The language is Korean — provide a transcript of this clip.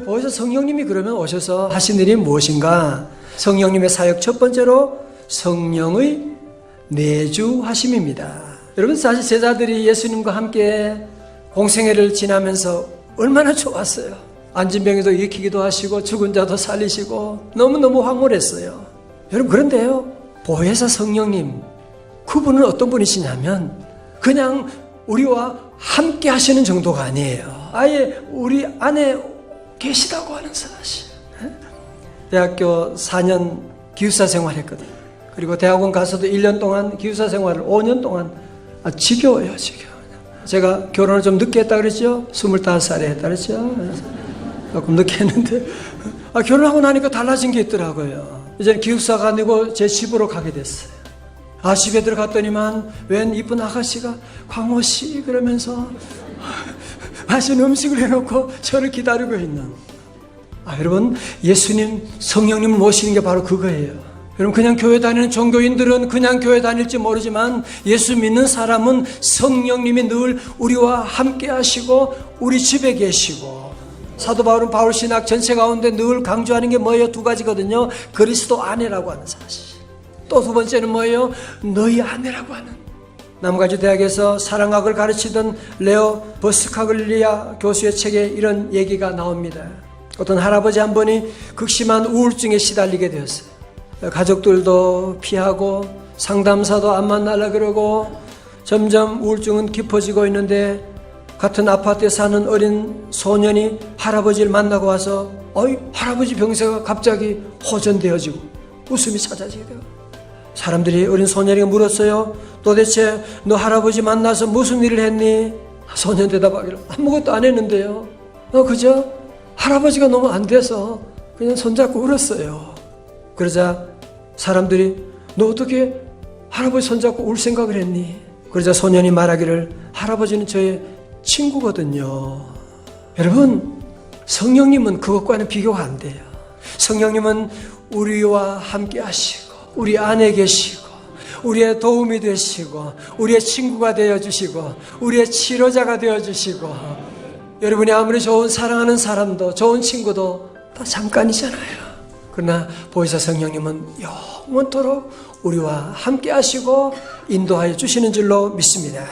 보혜사 성령님이 그러면 오셔서 하신 일이 무엇인가? 성령님의 사역 첫 번째로 성령의 내주하심입니다. 여러분 사실 제자들이 예수님과 함께 공생애를 지나면서 얼마나 좋았어요. 안진병에도 일으키기도 하시고 죽은 자도 살리시고 너무너무 황홀했어요. 여러분 그런데요. 보혜사 성령님 그분은 어떤 분이시냐면 그냥 우리와 함께 하시는 정도가 아니에요. 아예 우리 안에 계시다고 하는 사실. 대학교 4년 기숙사 생활했거든요. 그리고 대학원 가서도 1년 동안 기숙사 생활을 5년 동안 아, 지겨워요, 지겨워요. 제가 결혼을 좀 늦게 했다 그랬죠? 25살에 했다 그랬죠? 조금 늦게 했는데 아, 결혼하고 나니까 달라진 게 있더라고요. 이제 기숙사가 아니고 제 집으로 가게 됐어요. 아, 집에 들어갔더니만 웬 이쁜 아가씨가 광호 씨 그러면서 맛있는 음식을 해놓고 저를 기다리고 있는. 아, 여러분, 예수님, 성령님을 모시는 게 바로 그거예요. 여러분, 그냥 교회 다니는 종교인들은 그냥 교회 다닐지 모르지만 예수 믿는 사람은 성령님이 늘 우리와 함께 하시고 우리 집에 계시고 사도 바울은 바울 신학 전체 가운데 늘 강조하는 게 뭐예요? 두 가지거든요. 그리스도 안에라고 하는 사실. 또 두 번째는 뭐예요? 너희 안에라고 하는. 남가주 대학에서 사랑학을 가르치던 레오 버스카글리아 교수의 책에 이런 얘기가 나옵니다. 어떤 할아버지 한 분이 극심한 우울증에 시달리게 되었어요. 가족들도 피하고 상담사도 안 만나려 그러고 점점 우울증은 깊어지고 있는데 같은 아파트에 사는 어린 소년이 할아버지를 만나고 와서 어이 할아버지 병세가 갑자기 호전되어지고 웃음이 찾아지게 돼요. 사람들이 어린 소년에게 물었어요. 도대체 너 할아버지 만나서 무슨 일을 했니? 소년 대답하기를 아무것도 안 했는데요. 너 그저 할아버지가 너무 안 돼서 그냥 손잡고 울었어요. 그러자 사람들이 너 어떻게 할아버지 손잡고 울 생각을 했니? 그러자 소년이 말하기를 할아버지는 저의 친구거든요. 여러분, 성령님은 그것과는 비교가 안 돼요. 성령님은 우리와 함께 하시고, 우리 안에 계시고, 우리의 도움이 되시고, 우리의 친구가 되어 주시고, 우리의 치료자가 되어 주시고, 여러분이 아무리 좋은 사랑하는 사람도, 좋은 친구도 다 잠깐이잖아요. 그러나 보혜사 성령님은 영원토록 우리와 함께 하시고 인도하여 주시는 줄로 믿습니다.